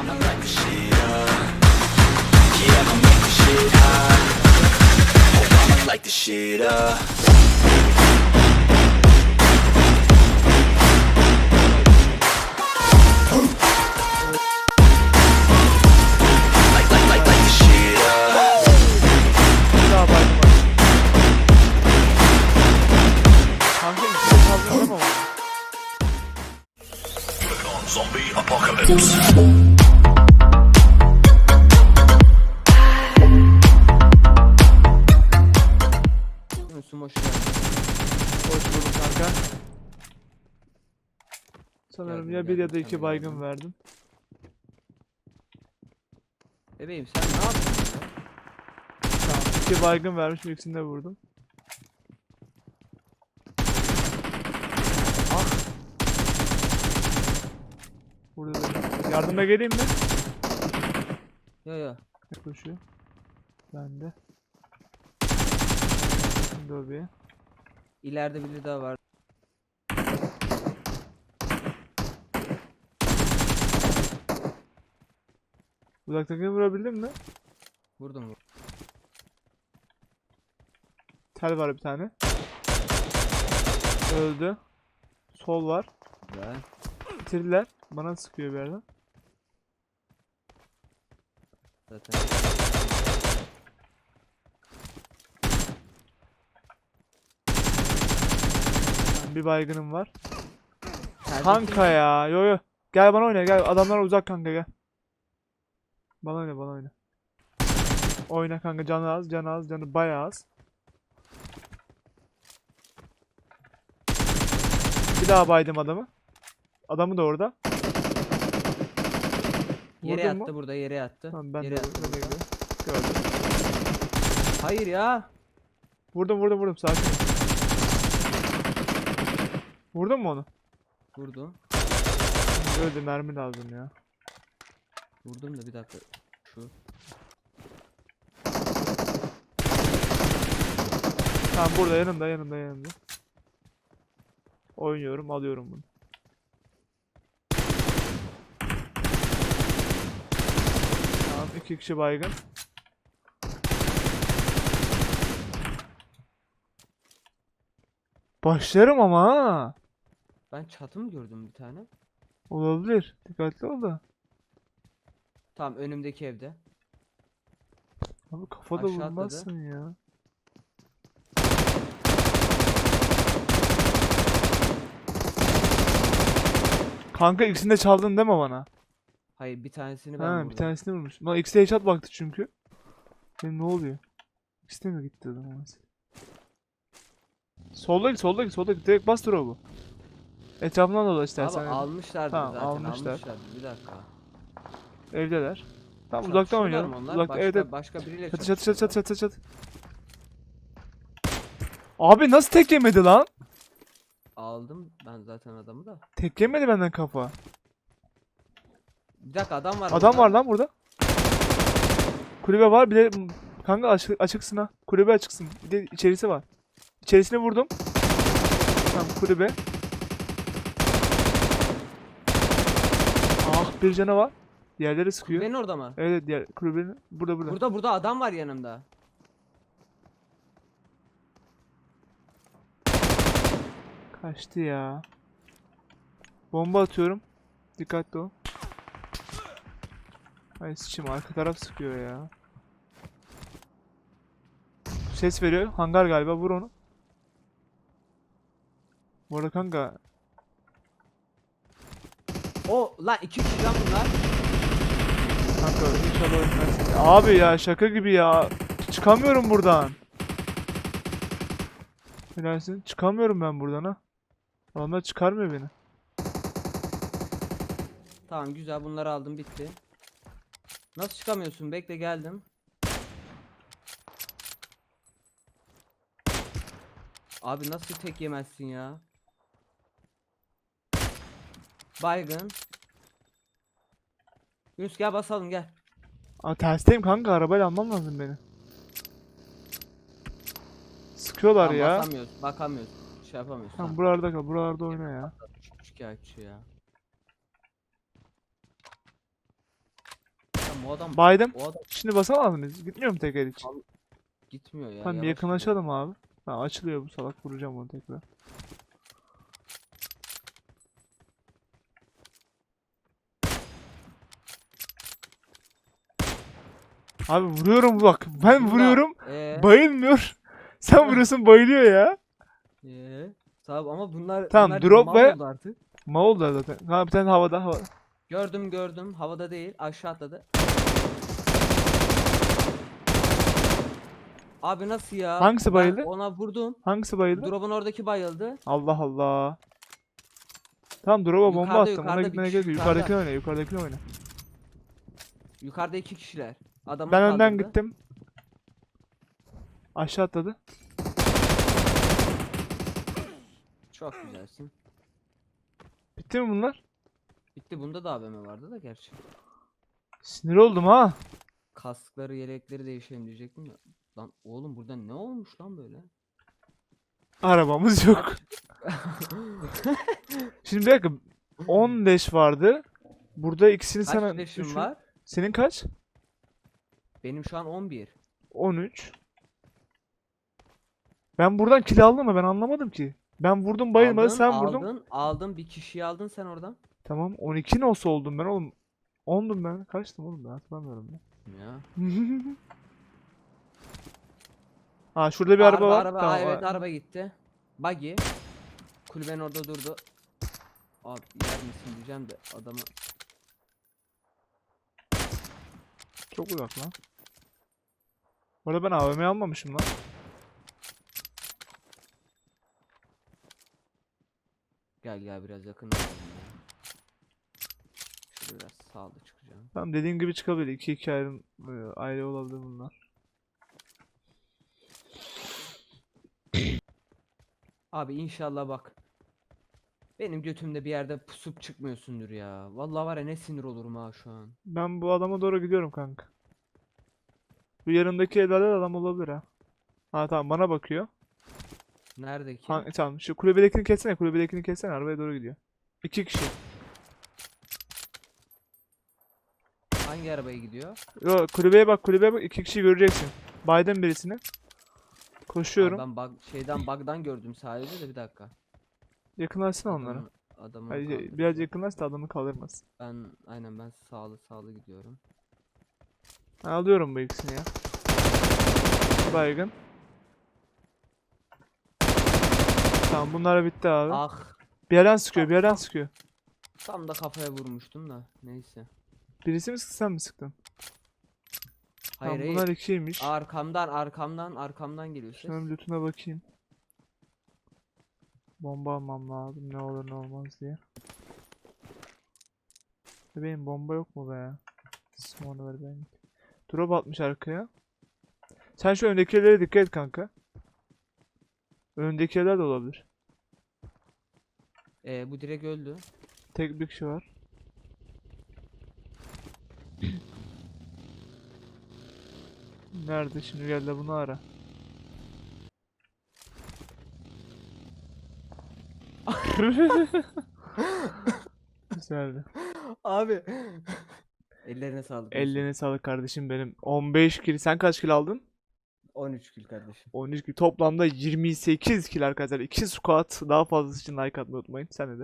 I'ma the shit up. Yeah, I'ma make shit hot. I'ma the shit up. Sanırım ya bir ya da iki baygın verdim. Bebeğim sen ne yapıyorsun ya? Tamam. iki baygın vermiş ikisini de vurdum. Ah. Burada benim. Yardıma geleyim mi? Yo. Ne koşuyor? Ben de. Şimdi o bir. İleride biri daha var. Uzaktakini vurabildin mi? Vurdum vurdum. Tel var bir tane. Öldü. Sol var. Güzel. Bitirdiler. Bana sıkıyor bir yerden. Zaten. Bir baygınım var. Kanka ya. Yo yo. Gel bana oyna gel. Adamlar uzak kanka gel. Bana oyna bana oyna. Oyna kanka canı az canı az canı bayağı az. Bir daha baydım adamı. Adamı da orada. Yere Vurdun yattı mu? burada yere yattı. Tamam ben yere de yattı ben de burada. gidiyorum. Gördüm. Hayır ya. Vurdum vurdum vurdum sakin. ol. Vurdun mu onu? Vurdum. Öldü mermi lazım ya. Vurdum da bir dakika. Şu. Tamam burada yanımda yanımda yanımda. Oynuyorum alıyorum bunu. Tamam iki kişi baygın. Başlarım ama ha. Ben çatı mı gördüm bir tane? Olabilir. Dikkatli ol da. Tamam önümdeki evde. Abi kafada Aşağı atladı. vurmazsın ya. Kanka ikisini de çaldın deme bana. Hayır bir tanesini ben Ha vurdum. bir tanesini vurmuş. Lan ikisi de headshot baktı çünkü. Benim ne oluyor? İkisi de mi gitti o zaman? Soldaki soldaki soldaki direkt bas drop'u. Etrafından dola Abi istersen. almışlardı Tamam, zaten almışlar. almışlardı. Bir dakika. Evdeler. Tamam uzaktan Çatışıyorlar oynayalım. mı onlar? Uzakta başka, evet evet. başka biriyle Çatı çatı çatı çatı çatı çatı. Abi nasıl tek yemedi lan? Aldım ben zaten adamı da. Tek yemedi benden kafa. Bir dakika adam var Adam burada. var lan burada. Kulübe var bir de kanka açık, açıksın ha. Kulübe açıksın. Bir de içerisi var. İçerisine vurdum. Tamam kulübe. Ah bir canı var. Diğerleri sıkıyor. Kulübenin orada mı? Evet diğer kulübenin burada burada. Burada burada adam var yanımda. Kaçtı ya. Bomba atıyorum. Dikkatli ol. Ay sıçayım arka taraf sıkıyor ya. Ses veriyor. Hangar galiba vur onu. Bu arada kanka O lan iki kişi lan bunlar. kanka inşallah ölmezsin. Abi ya şaka gibi ya. Çıkamıyorum buradan. Helalsin. Çıkamıyorum ben buradan ha. Adamlar çıkarmıyor beni. Tamam güzel bunları aldım bitti. Nasıl çıkamıyorsun? Bekle geldim. Abi nasıl tek yemezsin ya? Baygın. Yunus gel basalım gel. Aa tersteyim kanka arabayla almam lazım beni. Sıkıyorlar Tamam, ya. Basamıyoruz, bakamıyoruz. Şey yapamıyoruz. Tamam buralarda kal, buralarda oyna ya. Şikayetçi ya. Lan bu adam Baydım. o adam Şimdi basamaz mıyız? Gitmiyor mu teker hiç? gitmiyor ya. Tamam bir yavaş yakınlaşalım abi. Ha açılıyor bu salak vuracağım onu tekrar. Abi vuruyorum bak. Ben gidiyor. vuruyorum. Ee, Bayılmıyor. Sen vuruyorsun bayılıyor ya. Ee, Tamam ama bunlar Tamam, bunlar drop mal ve- oldu artık. Ma oldu zaten. Ha bir tane havada hava. Gördüm gördüm. Havada değil. Aşağı atladı. Abi nasıl ya? Hangisi Ben bayıldı? ona vurdum. Hangisi bayıldı? Drop'un oradaki bayıldı. Allah Allah. Tamam drop'a bomba Yukarıda, attım. Ona yukarıda bir gitmene kişi gerek yok. yukarıda. Yukarıdakini oyna. Yukarıdakini oyna. Yukarıda iki kişiler. Adamı Ben önden kaldırdı. gittim. Aşağı atladı. Çok güzelsin. Bitti mi bunlar? Bitti bunda da AVM vardı da gerçi. Sinir oldum ha. Kaskları yelekleri değişelim diyecektim de. Lan oğlum burada ne olmuş lan böyle? Arabamız yok. Şimdi bir dakika. 10 leş vardı. Burada ikisini Kaç sana leşim düşün. var? Senin kaç? Benim şu an 11. 13. Ben buradan kill aldım mı? Ben anlamadım ki. Ben vurdum bayılmadı Aldın, sen vurdun. Aldın, aldın bir kişiyi aldın sen oradan. Tamam 12 nasıl oldum ben oğlum? 10'dum ben. Kaçtım oğlum ben hatırlamıyorum ben. Ya. Ha şurada bir araba, var. Araba, tamam, evet a- araba gitti. Buggy. Kulübenin orada durdu. Abi yer misin diyeceğim de adamı Çok uzak lan. Orada ben AVM almamışım lan. Gel gel biraz yakınlaşalım ya. Şöyle biraz sağda çıkacağım. Tamam dediğim gibi çıkabilir. 2 2 ayrı e, aile olabilir bunlar. Abi inşallah bak. Benim götümde bir yerde pusup çıkmıyorsundur ya. Vallahi var ya ne sinir olurum ha şu an. Ben bu adama doğru gidiyorum kanka. Bu yanımdaki de adam olabilir ha. Ha tamam bana bakıyor. Nerede ki? Ha, tamam şu kulübedekini kessene kulübedekini kessene arabaya doğru gidiyor. İki kişi. Hangi arabaya gidiyor? Yo kulübeye bak kulübeye bak iki kişi göreceksin. Biden birisini. Koşuyorum. ben bug, şeyden bug'dan gördüm sadece de bir dakika. Yakınlaşsın onlara. Adamı, Hayır, biraz yakınlaş da adamı kaldırmaz. Ben aynen ben sağlı sağlı gidiyorum. Ben alıyorum bu ikisini ya. Baygın. Tamam bunlar bitti abi. Ah Bir yerden sıkıyor bir yerden sıkıyor. tam da kafaya vurmuştum da neyse. Birisi mi sıktı sen mi sıktın? Hayır tamam hayır. bunlar ikiymiş. Arkamdan arkamdan arkamdan geliyor ses. Şunun lootuna bakayım. Bomba almam lazım ne olur ne olmaz diye. Bebeğim bomba yok mu be? Smoke'u ver ben. Drop atmış arkaya. Sen şu öndekilere dikkat et kanka. Öndekiler de olabilir. Ee, bu direkt öldü. Tek bir kişi var. Nerede şimdi gel de bunu ara. Güzeldi. Abi. Ellerine sağlık. Ellerine sağlık kardeşim benim. 15 kill. Sen kaç kill aldın? 13 kill kardeşim. 13 kill. Toplamda 28 kill arkadaşlar. 2 squat. Daha fazlası için like atmayı unutmayın. Sen de.